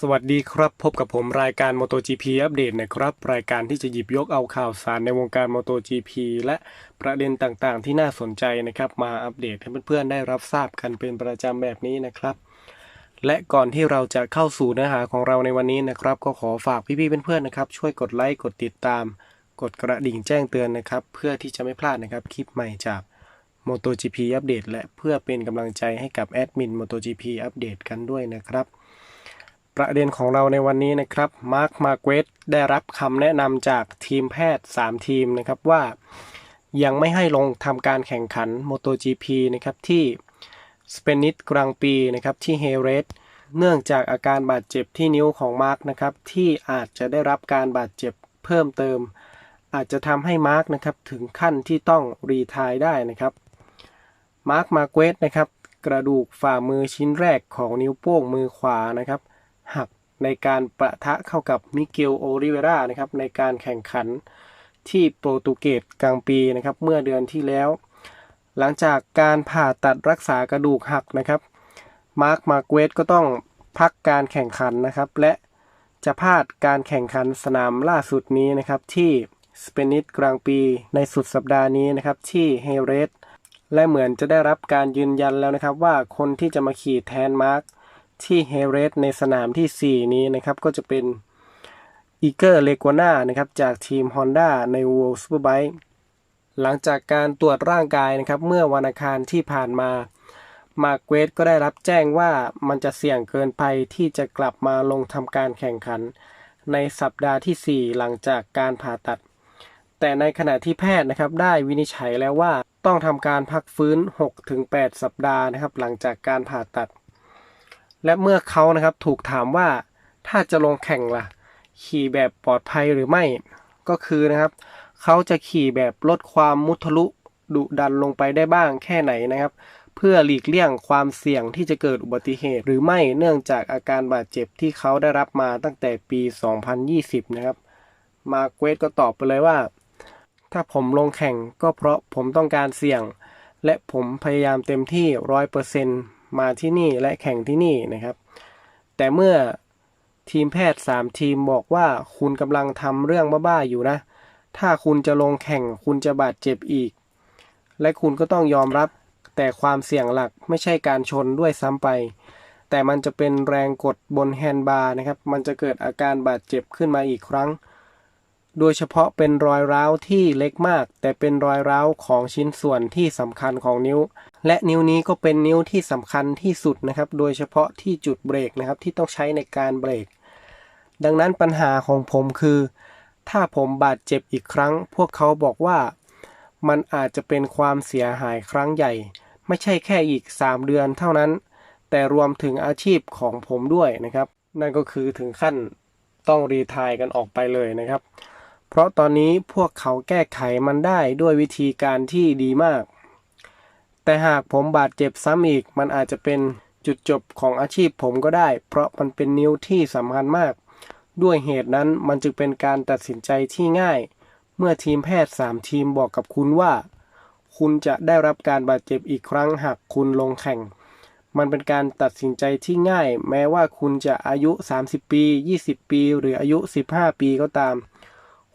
สวัสดีครับ พบกับผมรายการ MotoGP อัปเดตนะครับ รายการที่จะหยิบยกเอาข่าวสารในวงการ MotoGP และประเด็นต่างๆ ที่น่าสนใจนะครับ มาอัปเดตให้เพื่อนๆ ได้รับทราบกันเป็นประจำแบบนี้นะครับ และก่อนที่เราจะเข้าสู่เนื้อหาของเราในวันนี้นะครับ ก็ขอฝากพี่ๆเพื่อนๆนะครับ ช่วยกดไลค์กดติดตาม กดกระดิ่งแจ้งเตือนนะครับ เพื่อที่จะไม่พลาดนะครับคลิปใหม่จาก MotoGP อัปเดตและเพื่อเป็นกำลังใจให้กับแอดมิน MotoGP อัปเดตกันด้วยนะครับ ประเด็นของเราในวันนี้นะครับมาร์คมาเกวสได้รับคำแนะนำจากทีมแพทย์ 3 ทีมนะครับว่ายังไม่ให้ลงทำการแข่งขัน MotoGP นะครับที่สเปนิสกลางปีนะครับที่เฮเรสเนื่องจากอาการบาดเจ็บที่นิ้วของมาร์คนะครับที่อาจจะได้รับการบาดเจ็บเพิ่มเติม อาจจะทำให้มาร์คนะครับถึงขั้นที่ต้องรีทายได้นะครับมาร์คมาเกวสนะครับกระดูกฝ่ามือชิ้นแรกของนิ้วโป้งมือขวานะครับ หักในการประทะเข้ากับมิเกลโอริเวรานะครับในการแข่งขันที่โปรตุเกสกลางปีนะครับเมื่อเดือนที่แล้ว หลังจากการผ่าตัดรักษากระดูกหักนะครับมาร์คมาเกวสก็ต้องพักการแข่งขันนะครับ และจะพลาดการแข่งขันสนามล่าสุดนี้นะครับที่สเปนิสกลางปีในสุดสัปดาห์นี้นะครับที่เฮเรสและเหมือนจะได้รับการยืนยันแล้วนะครับว่าคนที่จะมาขี่แทนมาร์ค ที่เฮเรสในสนามที่ 4 นี้นะครับ ก็จะเป็นอีเกอร์เลกวน่านะครับ จากทีม Honda ใน World Superbike หลังจากการตรวจร่างกายนะครับ เมื่อวันอังคารที่ผ่านมา มาเกวสก็ได้รับแจ้งว่ามันจะเสี่ยงเกินไปที่จะกลับมาลงทำการแข่งขัน ในสัปดาห์ที่ 4 หลังจากการผ่าตัด แต่ในขณะที่แพทย์นะครับ ได้วินิจฉัยแล้วว่าต้องทำการพักฟื้น 6-8 สัปดาห์นะครับ หลังจากการผ่าตัด และเมื่อเขานะครับถูกถามว่าถ้าจะลงแข่งล่ะ ขี่แบบปลอดภัยหรือไม่ ก็คือนะครับ เขาจะขี่แบบลดความมุทะลุดุดันลงไปได้บ้างแค่ไหนนะครับ เพื่อหลีกเลี่ยงความเสี่ยงที่จะเกิดอุบัติเหตุ หรือไม่เนื่องจากอาการบาดเจ็บที่เขาได้รับมาตั้งแต่ปี 2020 นะครับ มาเกวสก็ตอบไปเลยว่า ถ้าผมลงแข่งก็เพราะผมต้องการเสี่ยง และผมพยายามเต็มที่ร้อยเปอร์เซ็น มาที่นี่และแข่งที่นี่นะครับ แต่เมื่อทีมแพทย์ 3 ทีมบอกว่าคุณกำลังทำเรื่องบ้าๆอยู่นะ ถ้าคุณจะลงแข่งคุณจะบาดเจ็บอีก และคุณก็ต้องยอมรับ แต่ความเสี่ยงหลักไม่ใช่การชนด้วยซ้ำไป แต่มันจะเป็นแรงกดบนแฮนด์บาร์นะครับ มันจะเกิดอาการบาดเจ็บขึ้นมาอีกครั้ง โดยเฉพาะเป็นรอยร้าวที่เล็กมาก แต่เป็นรอยร้าวของชิ้นส่วนที่สำคัญของนิ้ว และนิ้วนี้ก็เป็นนิ้วที่สำคัญที่สุดนะครับ โดยเฉพาะที่จุดเบรกนะครับที่ต้องใช้ในการเบรก ดังนั้นปัญหาของผมคือ ถ้าผมบาดเจ็บอีกครั้ง พวกเขาบอกว่า มันอาจจะเป็นความเสียหายครั้งใหญ่ ไม่ใช่แค่อีก 3 เดือนเท่านั้น แต่รวมถึงอาชีพของผมด้วยนะครับ นั่นก็คือถึงขั้นต้องรีทายกันออกไปเลยนะครับ เพราะตอนนี้พวกเขาแก้ไขมันได้ด้วยวิธีการที่ดีมาก แต่หากผมบาดเจ็บซ้ำอีก มันอาจจะเป็นจุดจบของอาชีพผมก็ได้ เพราะมันเป็นนิ้วที่สำคัญมาก ด้วยเหตุนั้นมันจึงเป็นการตัดสินใจที่ง่าย เมื่อทีมแพทย์ 3 ทีมบอกกับคุณว่า คุณจะได้รับการบาดเจ็บอีกครั้งหากคุณลงแข่ง มันเป็นการตัดสินใจที่ง่าย แม้ว่าคุณจะอายุ 30 ปี 20 ปี หรืออายุ 15 ปีก็ตาม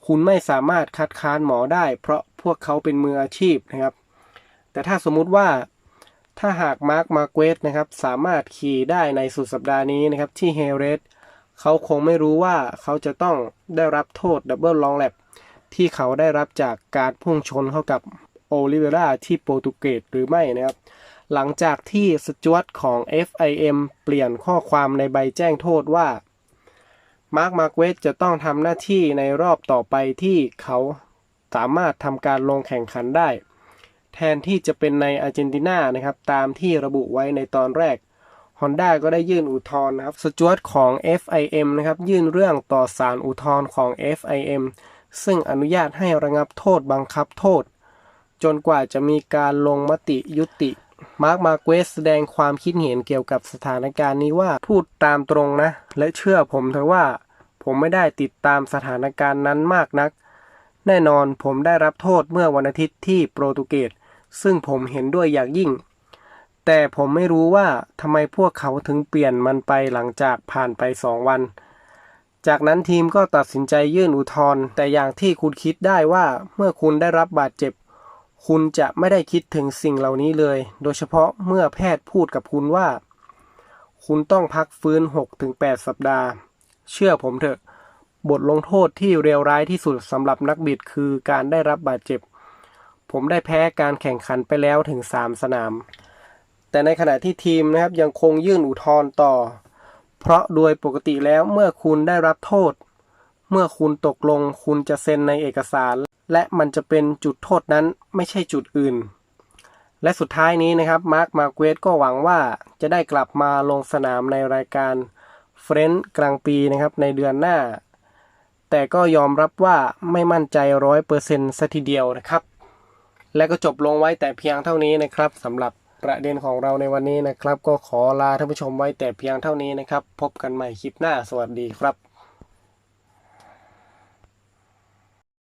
คุณไม่สามารถคัดค้านหมอได้ เพราะพวกเขาเป็นมืออาชีพนะครับ แต่ถ้าสมมุติว่าถ้าหากมาร์คมาเกวสนะครับสามารถขี่ได้ในสุดสัปดาห์นี้นะครับที่เฮเรสเขาคงไม่รู้ว่าเขาจะต้องได้รับโทษดับเบิลลองแลบที่เขาได้รับจากการพุ่งชนเข้ากับโอลิเวราที่โปรตุเกสหรือไม่นะครับ หลังจากที่สจวตของ FIM เปลี่ยนข้อความในใบแจ้งโทษว่า มาร์คมาร์เวสจะต้องทำหน้าที่ในรอบต่อไปที่เขาสามารถทำการลงแข่งขันได้ แทนที่จะเป็นในอาร์เจนตินานะครับ ตามที่ระบุไว้ในตอนแรก Honda ก็ได้ยื่นอุทธรณ์นะครับสจวตของ FIM นะครับ ยื่นเรื่องต่อศาลอุทธรณ์ของ FIM ซึ่งอนุญาตให้ระงับโทษบังคับโทษ จนกว่าจะมีการลงมติยุติ มาร์คมาเกวสแสดงความคิดเห็นเกี่ยวกับสถานการณ์นี้ว่าพูดตามตรงนะ และเชื่อผมเถอะว่า ผมไม่ได้ติดตามสถานการณ์นั้นมากนัก แน่นอนผมได้รับโทษเมื่อวันอาทิตย์ที่โปรตุเกสซึ่งผมเห็นด้วยอย่างยิ่ง แต่ผมไม่รู้ว่าทำไมพวกเขาถึงเปลี่ยนมันไปหลังจากผ่านไปสองวัน จากนั้นทีมก็ตัดสินใจยื่นอุทธรณ์แต่อย่างที่คุณคิดได้ว่าเมื่อคุณได้รับบาดเจ็บ คุณจะไม่ได้คิดถึงสิ่งเหล่านี้เลย โดยเฉพาะเมื่อแพทย์พูดกับคุณว่า คุณต้องพักฟื้น 6-8 สัปดาห์ เชื่อผมเถอะ บทลงโทษที่เลวร้ายที่สุดสำหรับนักบิดคือการได้รับบาดเจ็บ ผมได้แพ้การแข่งขันไปแล้วถึง 3 สนาม แต่ในขณะที่ทีมนะครับยังคงยื่นอุทธรณ์ต่อ เพราะโดยปกติแล้วเมื่อคุณได้รับโทษ เมื่อคุณตกลงคุณจะเซ็นในเอกสาร และมันจะเป็นจุดโทษนั้นไม่ใช่จุดอื่น และสุดท้ายนี้นะครับมาร์คมาเกวสก็หวังว่าจะได้กลับมาลงสนามในรายการเฟรนซ์กลางปีนะครับในเดือนหน้า แต่ก็ยอมรับว่าไม่มั่นใจร้อยเปอร์เซ็นต์ซะทีเดียวนะครับ และก็จบลงไว้แต่เพียงเท่านี้นะครับสำหรับประเด็นของเราในวันนี้นะครับ ก็ขอลาท่านผู้ชมไว้แต่เพียงเท่านี้นะครับ พบกันใหม่คลิปหน้าสวัสดีครับ